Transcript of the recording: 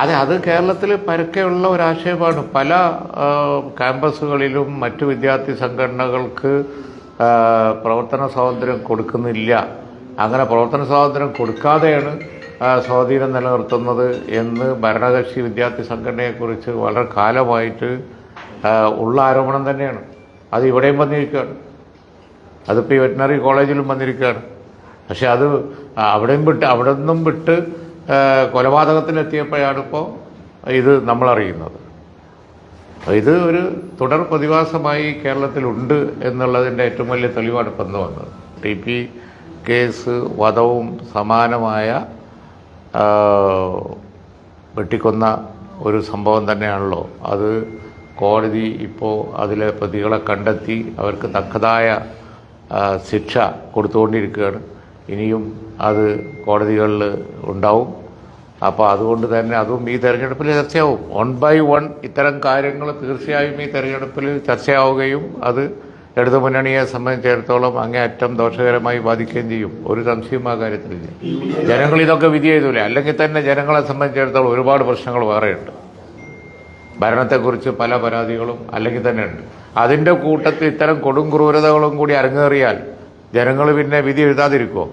അതെ അത് കേരളത്തിൽ പരക്കെയുള്ള ഒരു ആശയമാണ് പല ക്യാമ്പസുകളിലും മറ്റു വിദ്യാർത്ഥി സംഘടനകൾക്ക് പ്രവർത്തന സ്വാതന്ത്ര്യം കൊടുക്കുന്നില്ല. അങ്ങനെ പ്രവർത്തന സ്വാതന്ത്ര്യം കൊടുക്കാതെയാണ് സ്വാധീനം നിലനിർത്തുന്നത് എന്ന് ഭരണകക്ഷി വിദ്യാർത്ഥി സംഘടനയെക്കുറിച്ച് വളരെ കാലമായിട്ട് ഉള്ള ആരോപണം തന്നെയാണ്. അത് ഇവിടെയും വന്നിരിക്കുകയാണ്. അതിപ്പോൾ ഈ വെറ്റിനറി കോളേജിലും വന്നിരിക്കുകയാണ്. പക്ഷെ അത് അവിടെയും വിട്ട് അവിടെ നിന്നും വിട്ട് ആ, കൊലപാതകത്തിലെത്തിയപ്പോഴാണ് ഇപ്പോൾ ഇത് നമ്മളറിയുന്നത്. ഇത് ഒരു തുടർ പ്രതിഭാസമായി കേരളത്തിലുണ്ട് എന്നുള്ളതിന്റെ ഏറ്റവും വലിയ തെളിവാണ് ഇപ്പം വന്നത്. ടി പി കേസ് വധവും സമാനമായ വെട്ടിക്കൊന്ന ഒരു സംഭവം തന്നെയാണല്ലോ. അത് കോടതി ഇപ്പോൾ അതിലെ പ്രതികളെ കണ്ടെത്തി അവർക്ക് തക്കതായ ശിക്ഷ കൊടുത്തുകൊണ്ടിരിക്കുകയാണ്. ഇനിയും അത് കോടതികളിൽ ഉണ്ടാവും. അപ്പോൾ അതുകൊണ്ട് തന്നെ അതും ഈ തെരഞ്ഞെടുപ്പിൽ ചർച്ചയാവും. വൺ ബൈ വൺ ഇത്തരം കാര്യങ്ങൾ തീർച്ചയായും ഈ തെരഞ്ഞെടുപ്പിൽ ചർച്ചയാവുകയും അത് ഇടതു മുന്നണിയെ സംബന്ധിച്ചിടത്തോളം അങ്ങേയറ്റം ദോഷകരമായി ബാധിക്കുകയും ചെയ്യും. ഒരു സംശയം ആ കാര്യത്തിലില്ല. ജനങ്ങൾ ഇതൊക്കെ വിധി ചെയ്തില്ല അല്ലെങ്കിൽ തന്നെ ജനങ്ങളെ സംബന്ധിച്ചിടത്തോളം ഒരുപാട് പ്രശ്നങ്ങൾ വേറെയുണ്ട്. ഭരണത്തെക്കുറിച്ച് പല പരാതികളും അല്ലെങ്കിൽ തന്നെ ഉണ്ട്. അതിന്റെ കൂട്ടത്തിൽ ഇത്തരം കൊടും ക്രൂരതകളും കൂടി അരങ്ങേറിയാൽ ജനങ്ങൾ പിന്നെ വിധി എഴുതാതിരിക്കുമോ